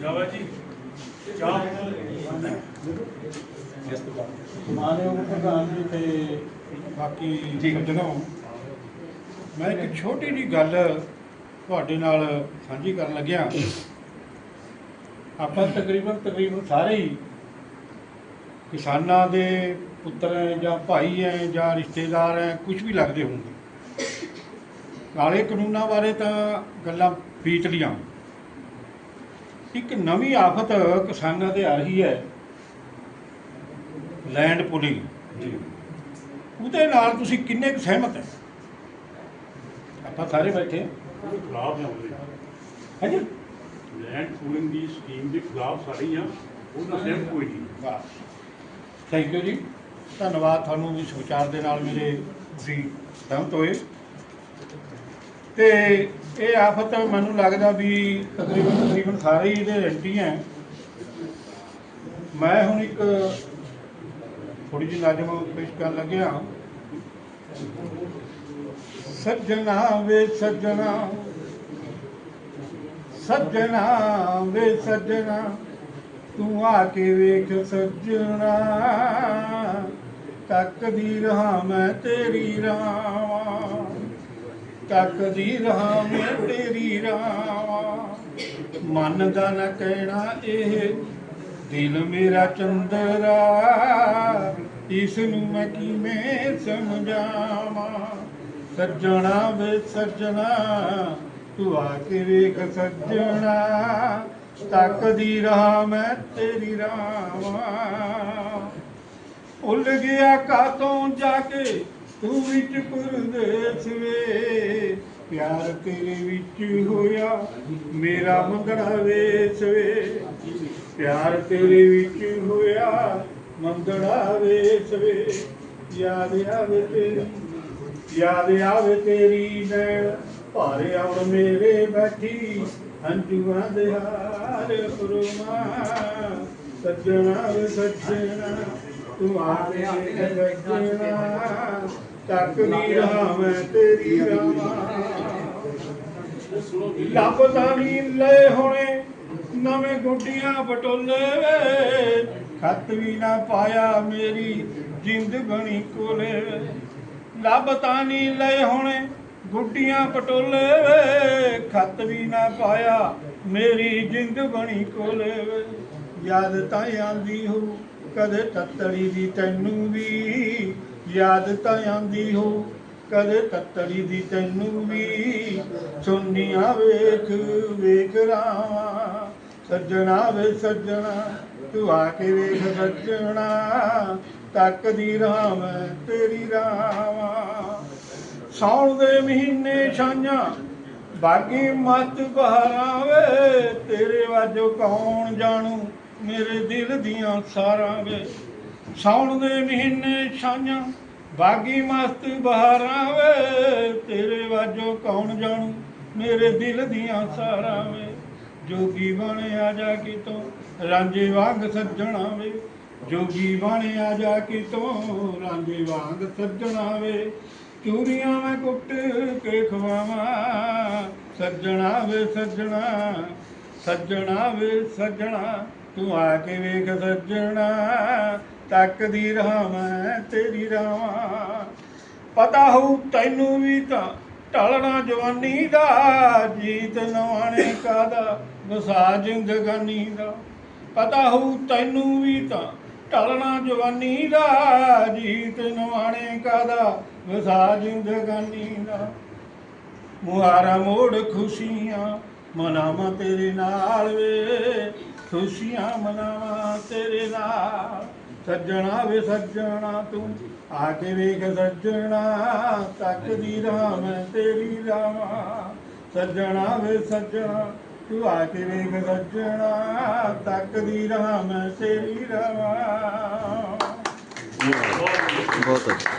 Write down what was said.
ਜਾਵਾ ਜੀ ਚਾਹ ਮਾਨਯੋਗ ਪ੍ਰਧਾਨ ਜੀ ਤੇ ਬਾਕੀ ਸੱਜਣੋ ਮੈਂ ਇੱਕ ਛੋਟੀ ਜੀ ਗੱਲ ਤੁਹਾਡੇ ਨਾਲ ਸਾਂਝੀ ਕਰਨ ਲੱਗਿਆ। ਆਪਾਂ ਤਕਰੀਬਨ ਤਕਰੀਬਨ ਸਾਰੇ ਹੀ ਕਿਸਾਨਾਂ ਦੇ ਪੁੱਤਰ ਹੈ ਜਾਂ ਭਾਈ ਹੈ ਜਾਂ ਰਿਸ਼ਤੇਦਾਰ ਹੈ ਕੁਝ ਵੀ ਲੱਗਦੇ ਹੋਣਗੇ। ਕਾਲੇ ਕਾਨੂੰਨਾਂ ਬਾਰੇ ਤਾਂ ਗੱਲਾਂ ਬੀਤ ਲੀਆਂ। ਇੱਕ ਨਵੀਂ ਆਫਤ ਕਿਸਾਨਾਂ ਤੇ ਆ ਰਹੀ ਹੈ। ਲੈਂਡ ਪੁਲਿੰਗ ਜੀ। ਉਹਦੇ ਨਾਲ ਤੁਸੀਂ ਕਿੰਨੇ ਕੁ ਸਹਿਮਤ ਹੈ? ਆਪਾਂ ਸਾਰੇ ਬੈਠੇ ਖਿਲਾਫ ਹਾਂ ਉਹਦੇ ਹਾਂਜੀ। ਲੈਂਡ ਪੂਲਿੰਗ ਦੀ ਸਕੀਮ ਦੇ ਖਿਲਾਫ ਸਾਰੇ ਆ ਉਹਦਾ ਸਹਿਮ ਕੋਈ ਨਹੀਂ। ਥੈਂਕ ਯੂ ਜੀ। ਧੰਨਵਾਦ ਤੁਹਾਨੂੰ ਇਸ ਵਿਚਾਰ ਦੇ ਨਾਲ ਮੇਰੇ ਤੁਸੀਂ ਸਹਿਮਤ ਹੋਏ ਤੇ ਇਹ ਆਫਤ ਮੈਨੂੰ ਲੱਗਦਾ ਵੀ ਤਕਰੀਬਨ ਤਕਰੀਬਨ ਸਾਰੇ ਹੀ ਇਹਦੇ ਐਂਟੀ ਹੈ। ਮੈਂ ਹੁਣ ਇੱਕ ਥੋੜੀ ਜਿਹੀ ਨਾਜ਼ਮ ਪੇਸ਼ ਕਰਨ ਲੱਗਿਆ। ਸੱਜਣਾ ਵੇ ਸੱਜਣਾ ਸੱਜਣਾ ਵੇ ਸੱਜਣਾ, ਤੂੰ ਆ ਕੇ ਵੇਖ ਸੱਜਣਾ। ਤੱਕਦੀ ਰਹਾ ਮੈਂ ਤੇਰੀ ਰਾਵਾਂ ਤੱਕਦੀ ਰਹਾ ਮੈਂ ਤੇਰੀ ਰਾਵਾਂ ਮਨ ਦਾ ਨਾ ਕਹਿਣਾ ਇਹ, ਦਿਲ ਮੇਰਾ ਚੰਦਰਾ। ਇਸ ਨੂੰ ਮੈਂ ਕਿਵੇਂ ਸਮਝਾਵਾਂ? ਸੱਜਣਾ ਵੇ ਸੱਜਣਾ, ਤੂੰ ਆ ਕੇ ਵੇਖ ਸੱਜਣਾ। ਤੱਕਦੀ ਰਹਾ ਮੈਂ ਤੇਰੀ ਰਾਵਾਂ ਉਲ ਗਿਆ ਕਾਤੋਂ ਜਾ ਕੇ? ਤੂੰ ਵਿੱਚ ਪਰਦੇਸ ਵੇ। ਪਿਆਰ ਤੇਰੇ ਵਿੱਚ ਹੋਇਆ, ਮੇਰਾ ਮੰਗਣਾ ਵੇਸ ਵੇ। ਪਿਆਰ ਤੇਰੇ ਵਿੱਚ ਹੋਇਆ ਮੰਗਣਾ ਵੇਸ ਵੇ। ਯਾਦ ਆਵੇ ਤੇਰੀ, ਯਾਦ ਆਵੇ ਤੇਰੀ ਨੈਣ। ਭਾਰੇ ਆਉਣ ਮੇਰੇ ਬੈਠੀ, ਹੰਝੂਆਂ ਦੇ ਹਾਰ ਫਰਮਾ ਸੱਜਣਾ ਵੇ ਸੱਜਣਾ, ਤੂੰ ਆ ਕੇ ਸੱਜਣਾ। ਤੱਕਦੀ ਰਹਾ ਮੈਂ ਤੇਰੀ ਰਾਵਾਂ ਲੱਭਦਾ ਨਹੀਂ ਲੈ ਹੋਣੇ, ਨਵੇਂ ਗੁੱਡੀਆਂ ਬਟੋਲੇ ਵੇ। ਖੱਤ ਵੀ ਨਾ ਪਾਇਆ ਮੇਰੀ ਜਿੰਦ ਬਣੀ ਕੋਲੇ। ਲੱਭਤਾ ਨਹੀਂ ਲੈ ਹੋਣੇ, ਗੁੱਡੀਆਂ ਪਟੋਲੇ ਵੇ। ਖੱਤ ਵੀ ਨਾ ਪਾਇਆ ਮੇਰੀ ਜਿੰਦ ਬਣੀ ਕੋਲੇ ਵੇ। ਯਾਦ ਤਾਂ ਆਂਦੀ ਹੋ ਕਦੇ ਤੱਤੜੀ ਦੀ ਤੈਨੂੰ ਵੀ। ਯਾਦ ਤਾਂ ਆਂਦੀ ਹੋ, ਕਦੇ ਤੱਤੜੀ ਦੀ ਤੈਨੂੰ ਵੀ। ਸੁਣਨੀਆਂ ਵੇਖ ਵੇਖ ਰਾਵਾਂ, ਸੱਜਣਾ ਵੇ ਸੱਜਣਾ, ਤੂੰ ਆ ਕੇ ਵੇਖ ਸੱਜਣਾ, ਤੱਕਦੀ ਰਹਾਂ ਮੈਂ ਤੇਰੀ ਰਾਵਾਂ। ਸੌਣ ਦੇ ਮਹੀਨੇ ਛਾਈਆਂ, ਬਾਗੀ ਮੱਤ ਬਹਾਰਾਂ ਵੇ ਤੇਰੇ ਵਾਜੋ ਕੌਣ ਜਾਣੂ, ਮੇਰੇ ਦਿਲ ਦੀਆਂ ਸਾਰਾਂ ਵੇ ਸੌਣ ਦੇ ਮਹੀਨੇ ਛਾਈਆਂ, ਬਾਗੀ ਮਸਤ ਬਹਾਰਾਂ ਵੇ ਤੇਰੇ ਵਾਜੋ ਕੌਣ ਜਾਣੂ? ਮੇਰੇ ਦਿਲ ਦੀਆਂ ਸਾਰਾਂ ਵੇ ਜੋਗੀ ਬਣਿਆ ਜਾ ਕਿਤੋਂ ਰਾਂਝੇ ਵਾਂਗ ਸੱਜਣਾ ਵੇ ਜੋਗੀ ਬਣਿਆ ਜਾ ਕਿਤੋਂ ਰਾਂਝੇ ਵਾਂਗ ਸੱਜਣਾ ਵੇ ਚੂਰੀਆਂ ਮੈਂ ਕੁੱਟ ਕੇ ਖਵਾਵਾਂ, ਸੱਜਣਾ ਵੇ ਸੱਜਣਾ ਸੱਜਣਾ ਵੇ ਸੱਜਣਾ। ਤੂੰ ਆ ਕੇ ਵੇਖ ਸੱਜਣਾ, ਤੱਕਦੀ ਰਹਾ ਮੈਂ ਤੇਰੀ ਰਾਵਾਂ। ਪਤਾ ਹੋਊ ਤੈਨੂੰ ਵੀ ਤਾਂ ਢਲਣਾ ਜਵਾਨੀ ਦਾ, ਜੀਤ ਨਵਾਣੇ ਕਾਦਾ ਵਸਾ ਜ਼ਿੰਦਗਾਨੀ ਦਾ। ਪਤਾ ਹੋਊ ਤੈਨੂੰ ਵੀ ਤਾਂ ਢਲਣਾ ਜਵਾਨੀ ਦਾ, ਜੀਤ ਨਵਾਣੇ ਕਾਦਾ ਵਸਾ ਜ਼ਿੰਦਗਾਨੀ ਦਾ। ਮੁਹਾਰਾ ਮੋੜ ਖੁਸ਼ੀਆਂ, ਮਨਾਵਾਂ ਤੇਰੇ ਨਾਲ ਵੇ ਖੁਸ਼ੀਆਂ ਮਨਾਵਾਂ ਤੇਰੇ ਨਾਲ। ਸੱਜਣਾ ਵੇ ਸੱਜਣਾ ਤੂੰ, ਆ ਕੇ ਵੇਖ ਸੱਜਣਾ ਤੱਕਦੀ ਰਹਾ ਮੈਂ ਤੇਰੀ ਰਾਵਾਂ ਸੱਜਣਾ ਵੇ ਸੱਜਣਾ, ਤੂੰ ਆ ਕੇ ਵੇਖ ਸੱਜਣਾ ਤੱਕਦੀ ਰਹਾ ਮੈਂ ਤੇਰੀ ਰਾਵਾਂ ਬਹੁਤ ਅੱਛਾ।